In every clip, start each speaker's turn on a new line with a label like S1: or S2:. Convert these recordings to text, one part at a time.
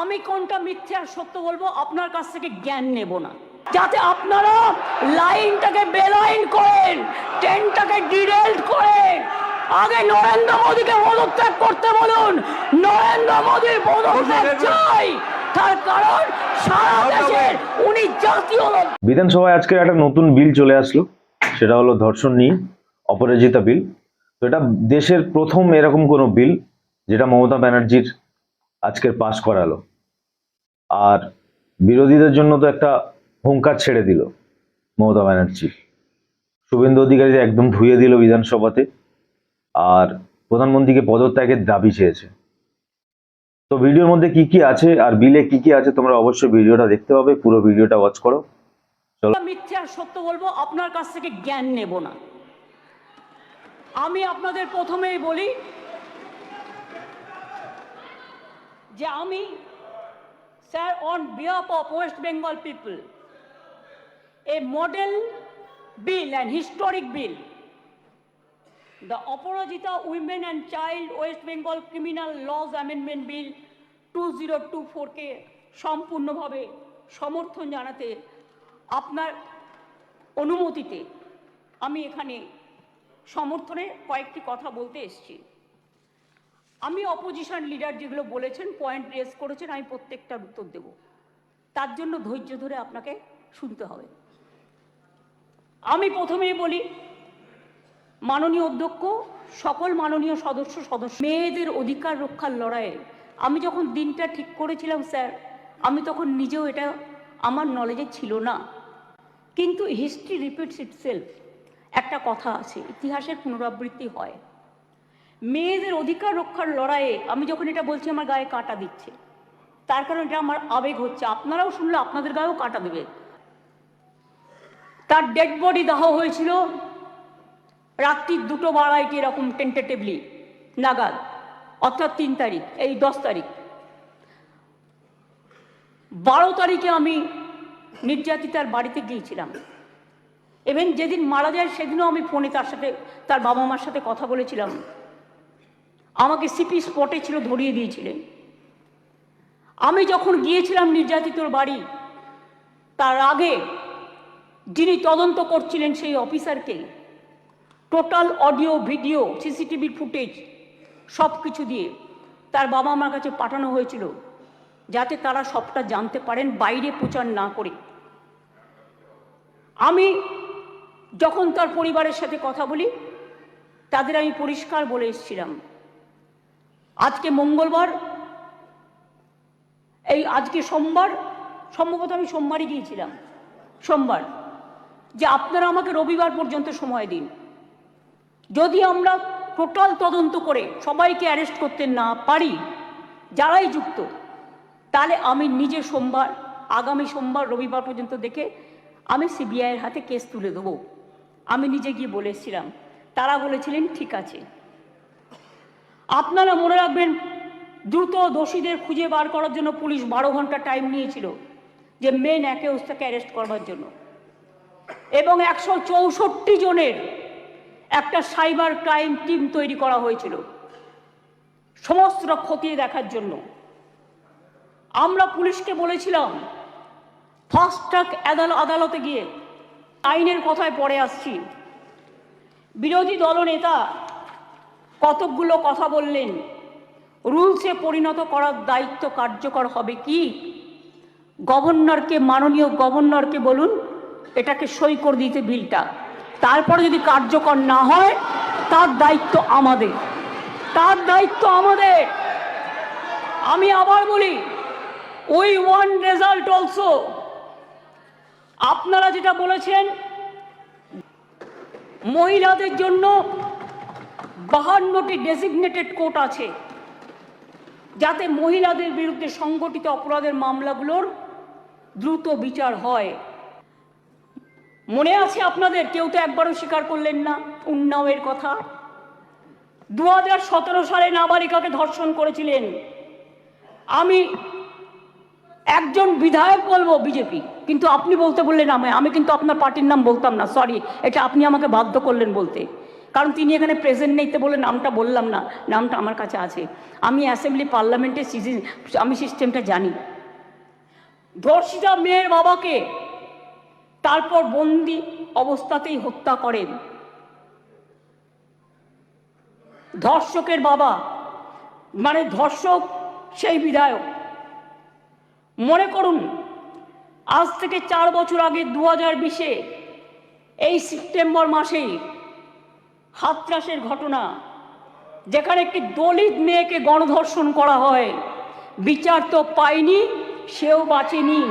S1: আমি কোনটা মিথ্যে আর সত্য বলব? আপনার কাছ থেকে জ্ঞান নেব না। যাতে আপনারা লাইনটাকে বেলাইন করেন ট্রেনটাকে ডিরেল্ট করেন। আগে নরেন্দ্র মোদীকে পদত্যাগ করতে বলুন। নরেন্দ্র মোদীর পদত্যাগ চাই। তার কারণ সারা দেশের উনি জাতীয়
S2: বিধানসভায় আজকের একটা নতুন বিল চলে আসলো। সেটা হলো ধর্ষণ নিয়ে অপরাজিতা বিল। তো এটা দেশের প্রথম এরকম কোনো বিল যেটা মমতা ব্যানার্জির আজকের পাশ করালো। আর বিরোধীদের জন্য তো একটা হুঙ্কার ছেড়ে দিল মমতা ব্যানার্জি। শুভেন্দু অধিকারী একদম ধুয়ে দিল বিধানসভাতে আর প্রধানমন্ত্রীকে পদত্যাগের দাবি চেয়েছে। তো ভিডিওর মধ্যে কি কি আছে আর বিলে কি কি আছে তোমরা অবশ্যই ভিডিওটা দেখতে পাবে, পুরো ভিডিওটা ওয়াচ করো।
S1: মিথ্যে আর সত্য বলব, আপনার কাছ থেকে জ্ঞান নেব না। আমি আপনাদের প্রথমেই বলি যে আমি, sir on behalf of West Bengal people a model bill and historic bill the Aparajita women and child West Bengal criminal laws amendment bill two zero two ফোরকে সম্পূর্ণভাবে সমর্থন জানাতে আপনার অনুমতিতে আমি এখানে সমর্থনে কয়েকটি কথা বলতে এসেছি। আমি অপোজিশন লিডার যেগুলো বলেছেন পয়েন্ট রেস করেছেন, আমি প্রত্যেকটার উত্তর দেব। তার জন্য ধৈর্য ধরে আপনাকে শুনতে হবে। আমি প্রথমেই বলি, মাননীয় অধ্যক্ষ, সকল মাননীয় সদস্য সদস্য, মেয়েদের অধিকার রক্ষার লড়াইয়ে। আমি যখন দিনটা ঠিক করেছিলাম, স্যার, আমি তখন নিজেও এটা আমার নলেজে ছিল না। কিন্তু হিস্ট্রি রিপিটস ইটসেলফ একটা কথা আছে, ইতিহাসের পুনরাবৃত্তি হয়। মেয়েদের অধিকার রক্ষার লড়াইয়ে আমি যখন এটা বলছি, আমার গায়ে কাঁটা দিচ্ছে। তার কারণ এটা আমার আবেগ হচ্ছে। আপনারাও শুনলে আপনাদের গায়েও কাঁটা দেবে। তার ডেড বডি দাহ হয়েছিল রাত্রির দুটো বাড়াইটি এরকম টেন্টেটিভলি নাগাদ। অর্থাৎ তিন তারিখ, এই দশ তারিখ। বারো তারিখে আমি নির্যাতিতার বাড়িতে গিয়েছিলাম। এবং যেদিন মারা যায়, সেদিনও আমি ফোনে তার সাথে, তার বাবা মার সাথে কথা বলেছিলাম। আমাকে সিপি স্পটে ছিল, ধরিয়ে দিয়েছিলেন। আমি যখন গিয়েছিলাম নির্যাতিতর বাড়ি, তার আগে যিনি তদন্ত করছিলেন সেই অফিসারকে total audio, video CCTV footage সব কিছু দিয়ে তার বাবা মার কাছে পাঠানো হয়েছিল, যাতে তারা সবটা জানতে পারেন, বাইরে প্রচার না করে। আমি যখন তার পরিবারের সাথে কথা বলি, তাদের আমি পরিষ্কার বলে এসেছিলাম। আজকে মঙ্গলবার, এই আজকে সোমবার, সম্ভবত আমি সোমবারই গিয়েছিলাম, সোমবার, যে আপনারা আমাকে রবিবার পর্যন্ত সময় দিন। যদি আমরা টোটাল তদন্ত করে সবাইকে অ্যারেস্ট করতে না পারি, যারাই যুক্ত, তাহলে আমি নিজে সোমবার, আগামী সোমবার, রবিবার পর্যন্ত দেখে আমি সিবিআইয়ের হাতে কেস তুলে দেবো। আমি নিজে গিয়ে বলে এসেছিলাম, তারা বলেছিলেন, ঠিক আছে। আপনারা মনে রাখবেন, দ্রুত দোষীদের খুঁজে বার করার জন্য পুলিশ বারো ঘণ্টা টাইম নিয়েছিল, যে মেন একে ওস্তাকে অ্যারেস্ট করবার জন্য। এবং একশো চৌষট্টি জনের একটা সাইবার ক্রাইম টিম তৈরি করা হয়েছিল, সমস্ত খতিয়ে দেখার জন্য। আমরা পুলিশকে বলেছিলাম ফাস্ট ট্র্যাক আদালতে গিয়ে আইনের কথায় পড়ে আসছি। বিরোধী দলনেতা কতকগুলো কথা বললেন। রুলসে পরিণত করার দায়িত্ব কার্যকর হবে কি? গভর্নরকে, মাননীয় গভর্নরকে বলুন, এটাকে সই করে দিতে বিলটা। তারপরে যদি কার্যকর না হয়, তার দায়িত্ব আমাদের। তার দায়িত্ব আমাদের। আমি আবার বলি, ওই ওয়ান রেজাল্ট অলসো। আপনারা যেটা বলেছেন, মহিলাদের জন্য বাহান্নটি ডেসিগনেটেড কোর্ট আছে, যাতে মহিলাদের বিরুদ্ধে সংগঠিত অপরাধের মামলাগুলোর দ্রুত বিচার হয়। মনে আছে আপনাদের? কেউ তো একবারও স্বীকার করলেন না, উন্নাওয়ের কথা। দু হাজার সতেরো সালে নাবালিকাকে ধর্ষণ করেছিলেন। আমি একজন বিধায়ক বলব, বিজেপি, কিন্তু আপনি বলতে বললেন আমায়। আমি কিন্তু আপনার পার্টির নাম বলতাম না সরি এটা আপনি আমাকে বাধ্য করলেন বলতে। কারণ তিনি এখানে প্রেজেন্ট নেই, তো বলে নামটা বললাম না, নামটা আমার কাছে আছে। আমি অ্যাসেম্বলি পার্লামেন্টের সিজন আমি সিস্টেমটা জানি। ধর্ষিতা মেয়ের বাবাকে তারপর বন্দি অবস্থাতেই হত্যা করেন। ধর্ষকের বাবা মানে ধর্ষক সেই বিধায়ক। মনে করুন, আজ থেকে চার বছর আগে দু হাজার বিশে এই সেপ্টেম্বর মাসেই হাতরাসের ঘটনা, যেখানে একটি দলিত মেয়েকে গণধর্ষণ করা হয়। বিচার তো পায়নি সেও বাঁচেনি।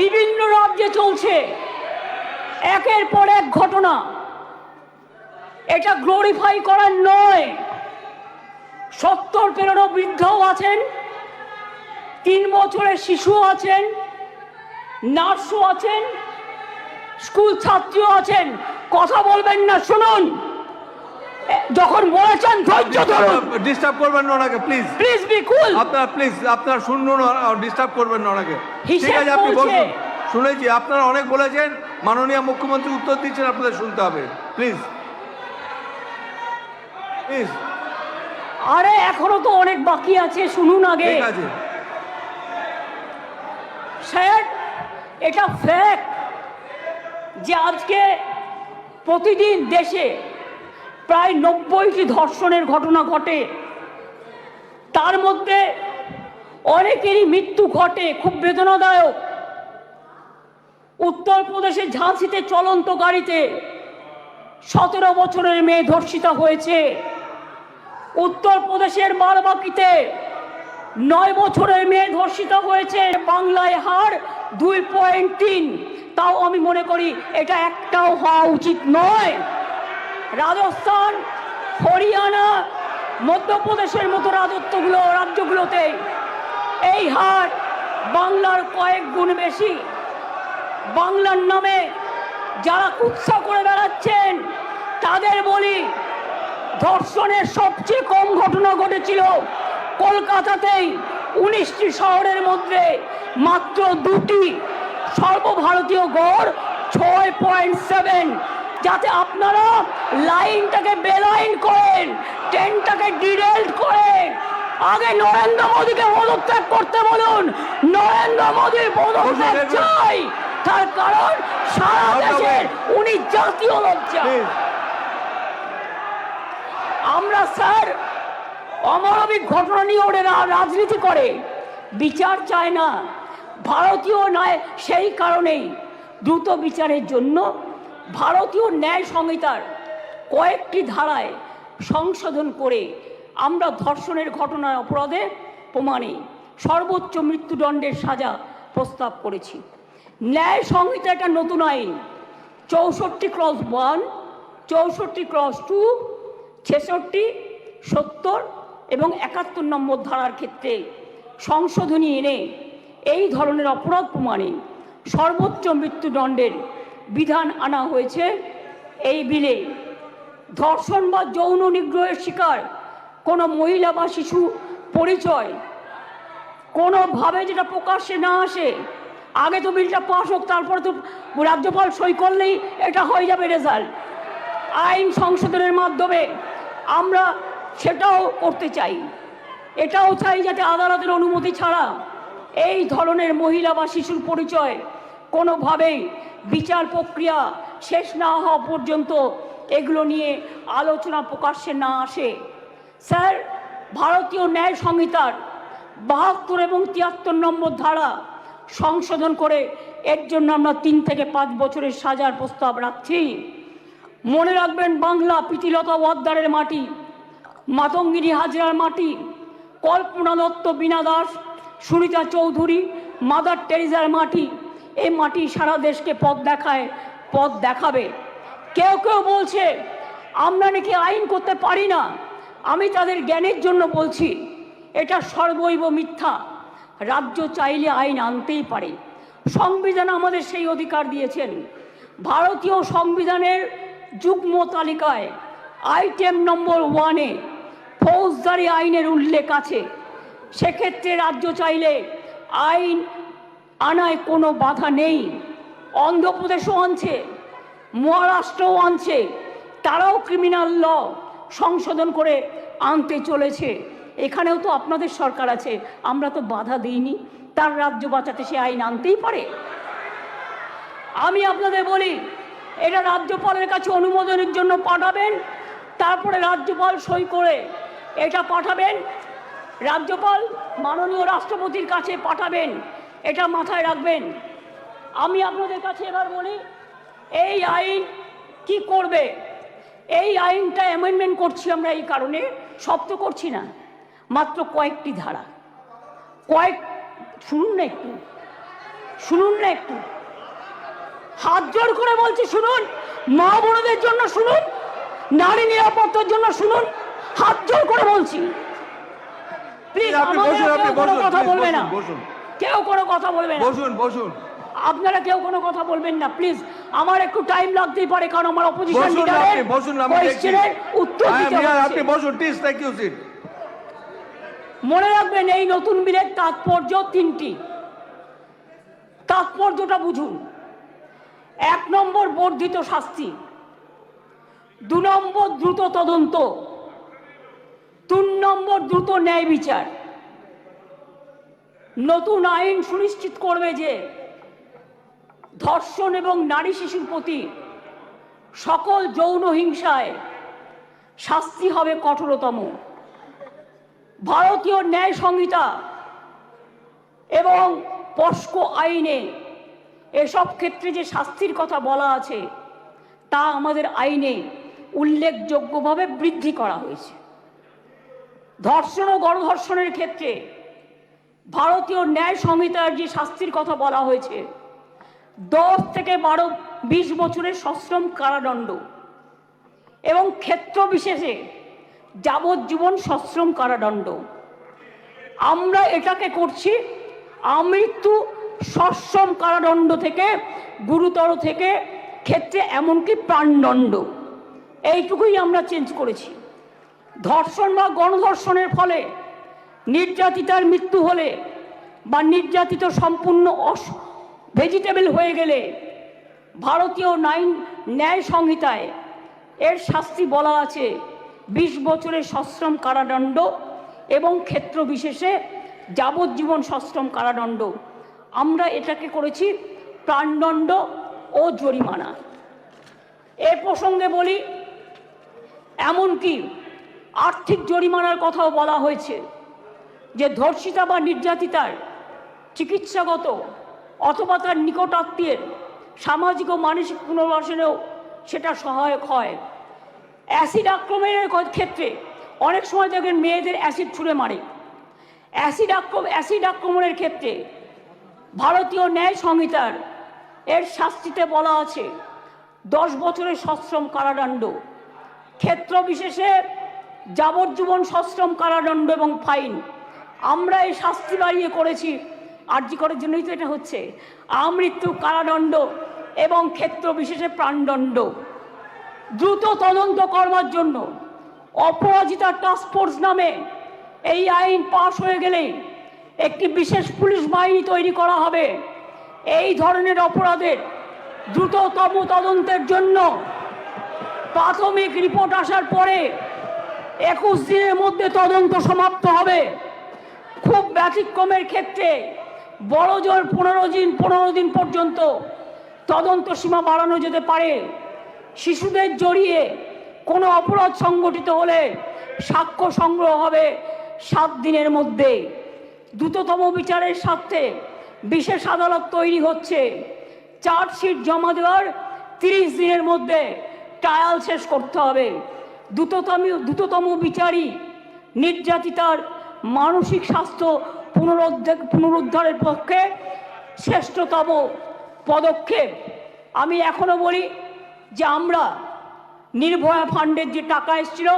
S1: বিভিন্ন রাজ্যে চলছে। একের পর এক ঘটনা। এটা গ্লোরিফাই করার নয়। সত্তর পেরোনো বৃদ্ধও আছেন, তিন বছরের শিশু আছেন, নার্সও আছেন স্কুল ছাত্রীও আছেন। কথা বলবেন না শুনুন। যখন বলেছেন ধৈর্য ধরুন।
S3: ডিস্টার্ব করবেন না ওনাকে প্লিজ
S1: প্লিজ বি কুল
S3: আপনার প্লিজ আপনার শুনুন ডিস্টার্ব করবেন না ওনাকে। ঠিক আছে আপনি বলুন। শুনেছি আপনারা অনেক বলেছেন মাননীয় মুখ্যমন্ত্রী উত্তর দিচ্ছেন আপনাদের শুনতে হবে। প্লিজ প্লিজ
S1: আরে এখনও তো অনেক বাকি আছে শুনুন আগে।
S3: ঠিক আছে।
S1: স্যার এটা ফ্যাক্ট যে আজকে প্রতিদিন দেশে প্রায় নব্বইটি ধর্ষণের ঘটনা ঘটে, তার মধ্যে অনেকেরই মৃত্যু ঘটে, খুব বেদনাদায়ক। উত্তরপ্রদেশের ঝাঁসিতে চলন্ত গাড়িতে সতেরো বছরের মেয়ে ধর্ষিতা হয়েছে। উত্তরপ্রদেশের বারবাকিতে নয় বছরের মেয়ে ধর্ষিত হয়েছে বাংলায় হার দুই পয়েন্ট তিন। তাও আমি মনে করি এটা একটাও হওয়া উচিত নয়। রাজস্থান, হরিয়ানা, মধ্যপ্রদেশের মতো রাজত্বগুলো রাজ্যগুলোতে এই হার বাংলার কয়েক গুণ বেশি। বাংলার নামে যারা কুৎসা করে বেড়াচ্ছেন, তাদের বলি ধর্ষণের সবচেয়ে কম ঘটনা ঘটেছিল কলকাতাতেই উনিশটি শহরের মধ্যে মাত্র দুটি সর্বভারতীয় গড় ছয় পয়েন্ট সেভেন যাতে আপনারা লাইনটাকে বেলাইন করেন ট্রেনটাকে ডিরেল্ট করেন। আগে নরেন্দ্র মোদীকে পদত্যাগ করতে বলুন। নরেন্দ্র মোদীর পদত্যাগ চাই। তার কারণ সারা। দেশের উনি জাতীয় লজ্জা। আমরা স্যার অমানবিক ঘটনা নিয়ে ওরা রাজনীতি করে। বিচার চায় না। ভারতীয় ন্যায় সেই কারণেই দ্রুত বিচারের জন্য ভারতীয় ন্যায় সংহিতার কয়েকটি ধারায় সংশোধন করে আমরা ধর্ষণের ঘটনার অপরাধে প্রমাণে সর্বোচ্চ মৃত্যুদণ্ডের সাজা প্রস্তাব করেছি। ন্যায় সংহিতা একটা নতুন আইন। চৌষট্টি ক্রস ওয়ান, চৌষট্টি ক্রস টু, ছেষট্টি, সত্তর এবং একাত্তর নম্বর ধারার ক্ষেত্রে সংশোধনী এনে এই ধরনের অপরাধ প্রমাণে সর্বোচ্চ মৃত্যুদণ্ডের বিধান আনা হয়েছে। এই বিলে ধর্ষণ বা যৌন নিগ্রহের শিকার কোনো মহিলা বা শিশু পরিচয় কোনোভাবে যেটা প্রকাশ্যে না আসে, আগে তো বিলটা পাস হোক, তারপরে তো রাজ্যপাল সই করলেই এটা হয়ে যাবে রেজাল্ট। আইন সংশোধনের মাধ্যমে আমরা সেটাও করতে চাই। এটাও চাই যাতে আদালতের অনুমতি ছাড়া এই ধরনের মহিলা বা শিশুর পরিচয় কোনোভাবেই বিচার প্রক্রিয়া শেষ না হওয়া পর্যন্ত এগুলো নিয়ে আলোচনা প্রকাশ্যে না আসে। স্যার, ভারতীয় ন্যায় সংহিতার বাহাত্তর এবং তিয়াত্তর নম্বর ধারা সংশোধন করে এর জন্য আমরা তিন থেকে পাঁচ বছরের সাজার প্রস্তাব রাখছি। মনে রাখবেন, বাংলা প্রীতিলতা ওয়াদ্দারের মাটি মাতঙ্গিনী হাজরার মাটি, কল্পনা দত্ত বীণা দাস, সুনিতা চৌধুরী, মাদার টেরিজার মাটি, এই মাটি সারা দেশকে পথ দেখায়, পথ দেখাবে। কেউ কেউ বলছে, আমরা নাকি আইন করতে পারি না। আমি তাদের জ্ঞানের জন্য বলছি, এটা সর্বৈব মিথ্যা। রাজ্য চাইলে আইন আনতেই পারে। সংবিধান আমাদের সেই অধিকার দিয়েছেন। ভারতীয় সংবিধানের যুগ্ম তালিকায় আইটেম নম্বর ওয়ানে ফৌজদারি আইনের উল্লেখ আছে। সেক্ষেত্রে রাজ্য চাইলে আইন আনায় কোনো বাধা নেই। অন্ধ্রপ্রদেশও আনছে, মহারাষ্ট্রও আনছে, তারাও ক্রিমিনাল ল সংশোধন করে আনতে চলেছে। এখানেও তো আপনাদের সরকার আছে, আমরা তো বাধা দিইনি, তার রাজ্য বাঁচাতে সে আইন আনতেই পারে। আমি আপনাদের বলি, এটা রাজ্যপালের কাছে অনুমোদনের জন্য পাঠাবেন, তারপরে রাজ্যপাল সই করে এটা পাঠাবেন। রাজ্যপাল, মাননীয় রাষ্ট্রপতির কাছে পাঠাবেন। এটা মাথায় রাখবেন। আমি আপনাদের কাছে এবার বলি, এই আইন কি করবে? এই আইনটা অ্যামেন্ডমেন্ট করছি আমরা এই কারণে সব তো করছি না। মাত্র কয়েকটি ধারা। কয়েক, শুনুন না একটু। শুনুন না একটু। হাত জোর করে বলছি শুনুন। মা বোনদের জন্য শুনুন। নারী নিরাপত্তার জন্য শুনুন। হাত জোর করে বলছি। প্লিজ কেউ কোনো কথা বলবে না।
S3: বসুন, বসুন।
S1: কেউ কোনো কথা বলবে না।
S3: বসুন বসুন।
S1: আপনারা কেউ কোনো কথা বলবেন না প্লিজ আমার একটু টাইম লাগতেই পারে কারণ আমার অপোজিশন উত্তর দিতে
S3: আপনি বসুন প্লিজ থ্যাংক ইউ সিট
S1: মনে রাখবেন এই নতুন বিলের তাৎপর্য তিনটি। তাৎপর্যটা বুঝুন। এক নম্বর বর্ধিত শাস্তি দু নম্বর দ্রুত তদন্ত। তিন নম্বর দ্রুত ন্যায় বিচার। নতুন আইন সুনিশ্চিত করবে যে ধর্ষণ এবং নারী শিশুর প্রতি সকল যৌন হিংসায় শাস্তি হবে কঠোরতম। ভারতীয় ন্যায় সংহিতা এবং পস্কো আইনে এসব ক্ষেত্রে যে শাস্তির কথা বলা আছে, তা আমাদের আইনে উল্লেখযোগ্যভাবে বৃদ্ধি করা হয়েছে। ধর্ষণ ও গণধর্ষণের ক্ষেত্রে ভারতীয় ন্যায় সংহিতার যে শাস্তির কথা বলা হয়েছে, দশ থেকে বারো, বিশ বছরের সশ্রম কারাদণ্ড এবং ক্ষেত্র বিশেষে যাবজ্জীবন সশ্রম কারাদণ্ড। আমরা এটাকে করছি আমৃত্যু সশ্রম কারাদণ্ড থেকে, গুরুতর থেকে, ক্ষেত্রে এমনকি প্রাণদণ্ড। এইটুকুই আমরা চেঞ্জ করেছি। ধর্ষণ বা গণধর্ষণের ফলে নির্যাতিতার মৃত্যু হলে বা নির্যাতিত সম্পূর্ণ অস ভেজিটেবল হয়ে গেলে ভারতীয় নাইন ন্যায় সংহিতায় এর শাস্তি বলা আছে বিশ বছরের সশ্রম কারাদণ্ড এবং ক্ষেত্র বিশেষে যাবজ্জীবন সশ্রম কারাদণ্ড। আমরা এটাকে করেছি প্রাণদণ্ড ও জরিমানা। এ প্রসঙ্গে বলি, এমনকি আর্থিক জরিমানার কথাও বলা হয়েছে যে ধর্ষিতা বা নির্যাতিতার চিকিৎসাগত অথবা তার নিকটাত্মীয়ের সামাজিক ও মানসিক পুনর্বাসনেও সেটা সহায়ক হয়। অ্যাসিড আক্রমণের ক্ষেত্রে অনেক সময় দেখবেন মেয়েদের অ্যাসিড ছুঁড়ে মারে। অ্যাসিড আক্রম অ্যাসিড আক্রমণের ক্ষেত্রে ভারতীয় ন্যায় সংহিতার এর শাস্তিতে বলা আছে, দশ বছরের সশ্রম কারাদণ্ড। ক্ষেত্র বিশেষে যাবজ্জীবন সশ্রম কারাদণ্ড এবং ফাইন। আমরা এই শাস্তি বাড়িয়ে করেছি। আর্জি করার জন্যই তো এটা হচ্ছে। আমৃত্যু কারাদণ্ড এবং ক্ষেত্র বিশেষে প্রাণদণ্ড। দ্রুত তদন্ত করবার জন্য অপরাজিতা টাস্ক ফোর্স নামে এই আইন পাশ হয়ে গেলে একটি বিশেষ পুলিশ বাহিনী তৈরি করা হবে। এই ধরনের অপরাধের দ্রুততম তদন্তের জন্য প্রাথমিক রিপোর্ট আসার পরে একুশ দিনের মধ্যে তদন্ত সমাপ্ত হবে। খুব ব্যতিক্রমের ক্ষেত্রে বড় জোর পনেরো দিন পনেরো দিন পর্যন্ত তদন্ত সীমা বাড়ানো যেতে পারে। শিশুদের জড়িয়ে কোনো অপরাধ সংগঠিত হলে সাক্ষ্য সংগ্রহ হবে সাত দিনের মধ্যে। দ্রুততম বিচারের স্বার্থে বিশেষ আদালত তৈরি হচ্ছে। চার্জশিট জমা দেওয়ার তিরিশ দিনের মধ্যে ট্রায়াল শেষ করতে হবে। দ্রুততম দ্রুততম বিচারই নির্যাতিতার মানসিক স্বাস্থ্য পুনরুদ্ধার, পুনরুদ্ধারের পক্ষে শ্রেষ্ঠতম পদক্ষেপ। আমি এখনও বলি যে আমরা নির্ভয়া ফান্ডের যে টাকা এসেছিল,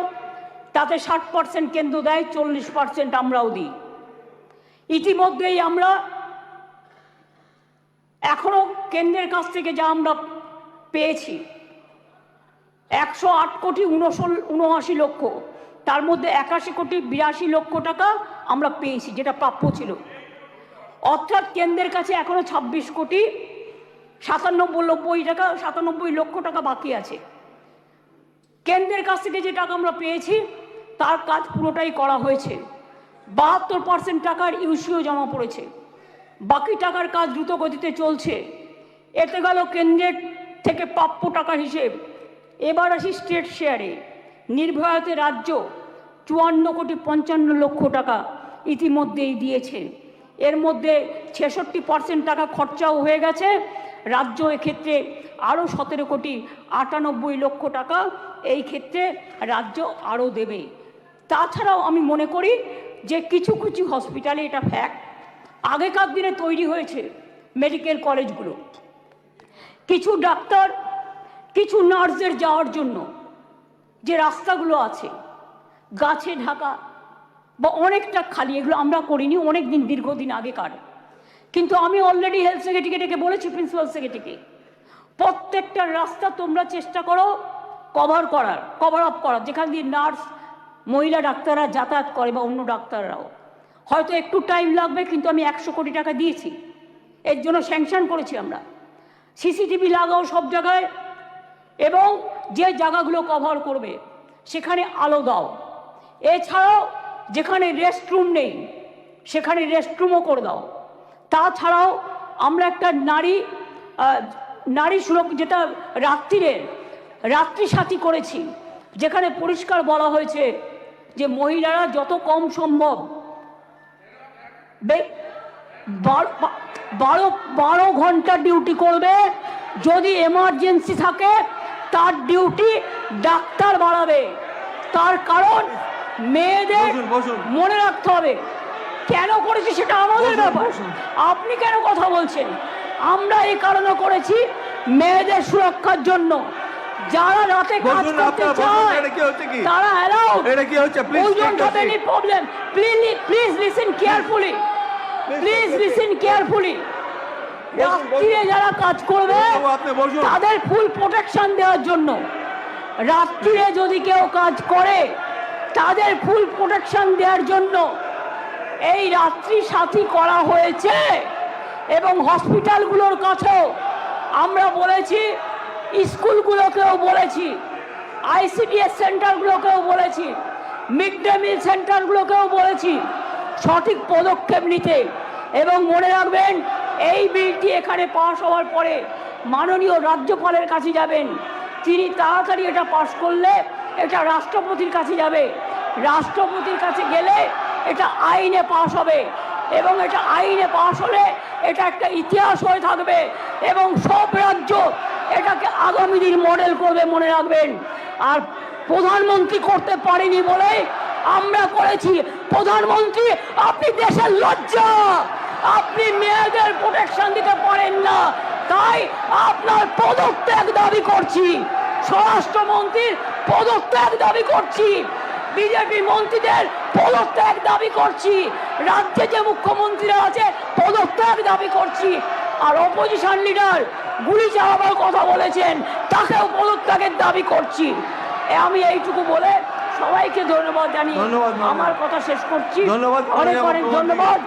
S1: তাতে ষাট পার্সেন্ট কেন্দ্র দেয়, চল্লিশ পার্সেন্ট আমরাও দিই। ইতিমধ্যেই আমরা এখনও কেন্দ্রের কাছ থেকে যা আমরা পেয়েছি একশো আট কোটি উনআশি লক্ষ। তার মধ্যে একাশি কোটি বিরাশি লক্ষ টাকা আমরা পেয়েছি, যেটা প্রাপ্য ছিল। অর্থাৎ কেন্দ্রের কাছে এখনও ছাব্বিশ কোটি সাতানব্বই নব্বই টাকা, সাতানব্বই লক্ষ টাকা বাকি আছে। কেন্দ্রের কাছ থেকে যে টাকা আমরা পেয়েছি, তার কাজ পুরোটাই করা হয়েছে। বাহাত্তর পার্সেন্ট টাকার ইউসিও জমা পড়েছে। বাকি টাকার কাজ দ্রুত গতিতে চলছে। এতে গেল কেন্দ্রের থেকে প্রাপ্য টাকার হিসেব। এবার আসি স্টেট শেয়ারে নির্ভয়াতে রাজ্য চুয়ান্ন কোটি পঞ্চান্ন লক্ষ টাকা ইতিমধ্যেই দিয়েছে। এর মধ্যে ছেষট্টি পার্সেন্ট টাকা খরচাও হয়ে গেছে। রাজ্য এক্ষেত্রে আরও সতেরো কোটি আটানব্বই লক্ষ টাকা এই ক্ষেত্রে রাজ্য আরও দেবে। তাছাড়াও আমি মনে করি যে কিছু কিছু হসপিটালে এটা ফ্যাক্ট আগেকার দিনে তৈরি হয়েছে মেডিকেল কলেজগুলো কিছু ডাক্তার কিছু নার্সদের যাওয়ার জন্য যে রাস্তাগুলো আছে, গাছে ঢাকা বা অনেকটা খালি, এগুলো আমরা করিনি অনেক দিন দীর্ঘদিন আগেকার। কিন্তু আমি অলরেডি হেলথ সেক্রেটারিকে বলেছি প্রিন্সিপাল সেক্রেটারিকে প্রত্যেকটা রাস্তা তোমরা চেষ্টা করো কভার করার কভার আপ করার। যেখান দিয়ে নার্স, মহিলা ডাক্তাররা যাতায়াত করে বা অন্য ডাক্তাররাও। হয়তো একটু টাইম লাগবে, কিন্তু আমি একশো কোটি টাকা দিয়েছি। এর জন্য স্যাংশন করেছি আমরা। সিসিটিভি লাগাও সব জায়গায় এবং যে জায়গাগুলো কভার করবে, সেখানে আলো দাও। এছাড়াও যেখানে রেস্টরুম নেই, সেখানে রেস্টরুমও করে দাও। তাছাড়াও আমরা একটা নারী নারী সুরক্ষা যেটা রাত্রিরের রাত্রি সাথী করেছি, যেখানে পরিষ্কার বলা হয়েছে যে মহিলারা যত কম সম্ভব বারো বারো ঘণ্টা ডিউটি করবে। যদি এমার্জেন্সি থাকে তার ডিউটি ডাক্তার বাড়াবে তার কারণ মেয়েদের। মনে রাখতে হবে কেন করেছি সেটা আমাদের ব্যাপার আপনি কেন কথা বলছেন আমরা এই কারণে করেছি মেয়েদের সুরক্ষার জন্য যারা রাতে কাজ করতে চায়? তারা অ্যালাউড
S3: এটা কি হচ্ছে?
S1: We
S3: take
S1: don't
S3: a
S1: have any
S3: seat.
S1: problem. Please, please listen রাত্রিরে যারা কাজ করবে তাদের ফুল প্রোটেকশন দেওয়ার জন্য। রাত্রিরে যদি কেউ কাজ করে তাদের ফুল প্রোটেকশন দেওয়ার জন্য এই রাত্রি সাথী করা হয়েছে এবং হসপিটালগুলোর কাছেও আমরা বলেছি স্কুলগুলোকেও বলেছি আইসিডিএস সেন্টারগুলোকেও বলেছি মিড ডে মিল সেন্টারগুলোকেও বলেছি সঠিক পদক্ষেপ নিতে। এবং মনে রাখবেন এই বিলটি এখানে পাশ হওয়ার পরে মাননীয় রাজ্যপালের কাছে যাবেন। তিনি তাড়াতাড়ি এটা পাশ করলে এটা রাষ্ট্রপতির কাছে যাবে। রাষ্ট্রপতির কাছে গেলে এটা আইনে পাশ হবে এবং এটা আইনে পাশ হলে এটা একটা ইতিহাস হয়ে থাকবে এবং সব রাজ্য এটাকে আগামী দিন মডেল করবে মনে রাখবেন। আর প্রধানমন্ত্রী করতে পারেনি বলে আমরা করেছি। প্রধানমন্ত্রী, আপনি দেশের লজ্জা! আপনি মেয়েদের প্রোটেকশন দিতে পারেন না। তাই আপনার পদত্যাগ দাবি করছি। স্বরাষ্ট্রমন্ত্রীর পদত্যাগ দাবি করছি। বিজেপি মন্ত্রীদের পদত্যাগ দাবি করছি। রাজ্যে যে মুখ্যমন্ত্রীরা আছে পদত্যাগ দাবি করছি। আর অপোজিশন লিডার গুলি চালাবার কথা বলেছেন তাকেও পদত্যাগের দাবি করছি। আমি এইটুকু বলে সবাইকে ধন্যবাদ জানিয়ে
S3: ধন্যবাদ।
S1: আমার কথা শেষ করছি।
S3: ধন্যবাদ,
S1: অনেক অনেক ধন্যবাদ।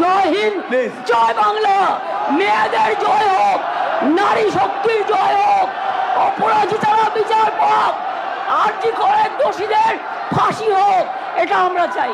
S1: জয় হিন্দ জয় বাংলা। মেয়েদের জয় হোক নারী শক্তির জয় হোক অপরাজিতারা বিচার পাক আর কি করে দোষীদের ফাঁসি হোক এটা আমরা চাই।